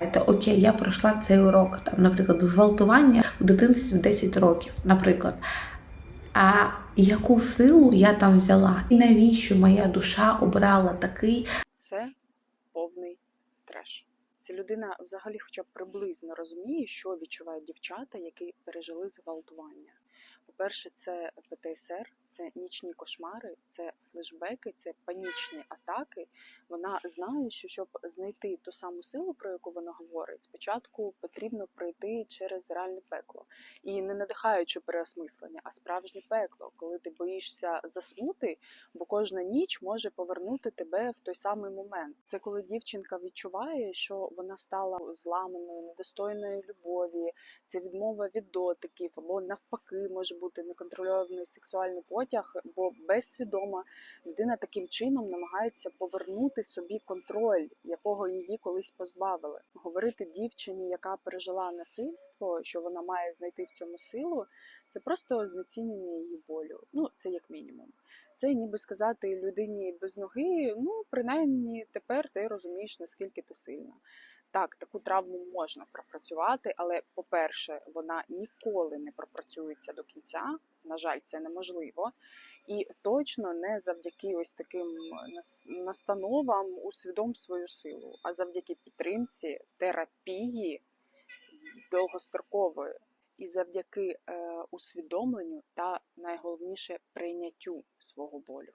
Це окей, я пройшла цей урок, там, наприклад, зґвалтування в дитинстві 10 років, наприклад. А яку силу я там взяла? І навіщо моя душа обрала такий це повний треш. Ця людина взагалі хоча б приблизно розуміє, що відчувають дівчата, які пережили зґвалтування. По-перше, це ПТСР, це нічні кошмари, це флешбеки, це панічні атаки. Вона знає, що щоб знайти ту саму силу, про яку вона говорить, спочатку потрібно пройти через реальне пекло. І не надихаючи переосмислення, а справжнє пекло, коли ти боїшся заснути, бо кожна ніч може повернути тебе в той самий момент. Це коли дівчинка відчуває, що вона стала зламаною, недостойною любові, це відмова від дотиків, або навпаки може бути неконтрольований сексуальний потяг, бо безсвідомо людина таким чином намагається повернути собі контроль, якого її колись позбавили. Говорити дівчині, яка пережила насильство, що вона має знайти в цьому силу, це просто знецінення її болю. Ну це як мінімум. Це ніби сказати людині без ноги, ну принаймні тепер ти розумієш, наскільки ти сильна. Так, таку травму можна пропрацювати, але, по-перше, вона ніколи не пропрацюється до кінця. На жаль, це неможливо. І точно не завдяки ось таким настановам усвідом свою силу, а завдяки підтримці, терапії довгострокової і завдяки е, усвідомленню та найголовніше прийняттю свого болю.